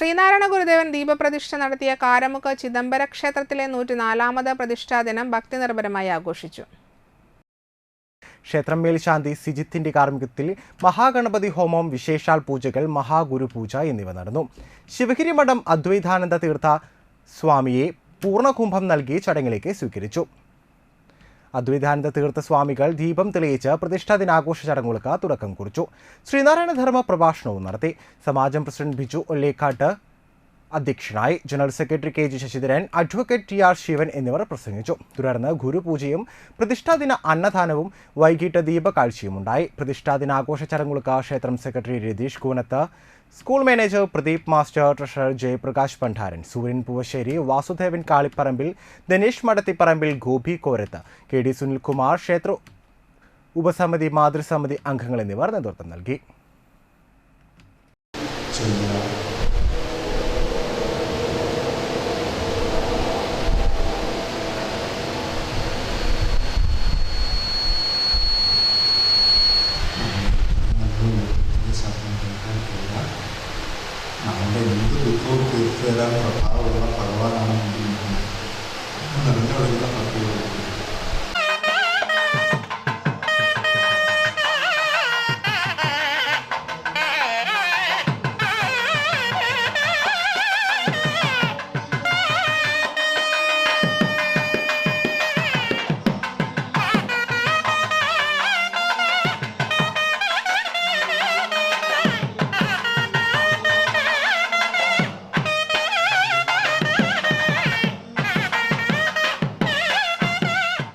ശ്രീനാരായണ ഗുരുദേവൻ ദീപപ്രതിഷ്ഠ നടത്തിയ കാരമുക്ക് ചിദംബര ക്ഷേത്രത്തിലെ നൂറ്റിനാലാമത് പ്രതിഷ്ഠാ ദിനം ഭക്തിനിർഭരമായി ആഘോഷിച്ചു. ക്ഷേത്രം മേൽശാന്തി സിജിത്തിന്റെ കാർമ്മികത്തിൽ മഹാഗണപതി ഹോമം വിശേഷാൽ പൂജകൾ മഹാഗുരുപൂജ എന്നിവ നടന്നു. ശിവഗിരി മഠം അദ്വൈതാനന്ദ തീർത്ഥ സ്വാമിയെ പൂർണകുംഭം നൽകി ചടങ്ങിലേക്ക് സ്വീകരിച്ചു. അദ്വൈതാനന്ദ തീർത്ഥ സ്വാമികൾ ദീപം തെളിയിച്ച് പ്രതിഷ്ഠാ ദിനാഘോഷ ചടങ്ങുകൾക്ക് തുടക്കം കുറിച്ചു. ശ്രീനാരായണ ധർമ്മ പ്രഭാഷണവും നടത്തി. സമാജം പ്രസിഡന്റ് ബിജു ഒല്ലേക്കാട്ട് അധ്യക്ഷനായി general secretary K G Sasidharan advocate T R Sivan എന്നിവർ പ്രസംഗിച്ചു. തുടർന്ന് ഗുരുപൂജയും പ്രതിഷ്ഠാദിന അന്നദാനവും വൈകിട്ട് ദീപകാഴ്ചയും ഉണ്ടായി. പ്രതിഷ്ഠാദിനാഘോഷ ചടങ്ങുകൾക്ക് ക്ഷേത്രം secretary Ratheesh Koonath school manager Pradeep master treasurer Jayaprakash Bhandaran Suryan Poovassery Vasudevan Kalipparambil Dinesh Madathipparambil Gopi Korath K D Sunilkumar ക്ഷേത്ര ഉപസമിതി മാതൃസമിതി അംഗങ്ങൾ എന്നിവർ നേതൃത്വം നൽകി. നമ്മുടെ എന്ത് ദുഃഖവും തീർത്തു തരാൻ പ്രഭാവമുള്ള ഭഗവാനാണ് മുന്നിൽ നിൽക്കുന്നത് നിറഞ്ഞൊഴുകുന്ന ഭക്തിയോട്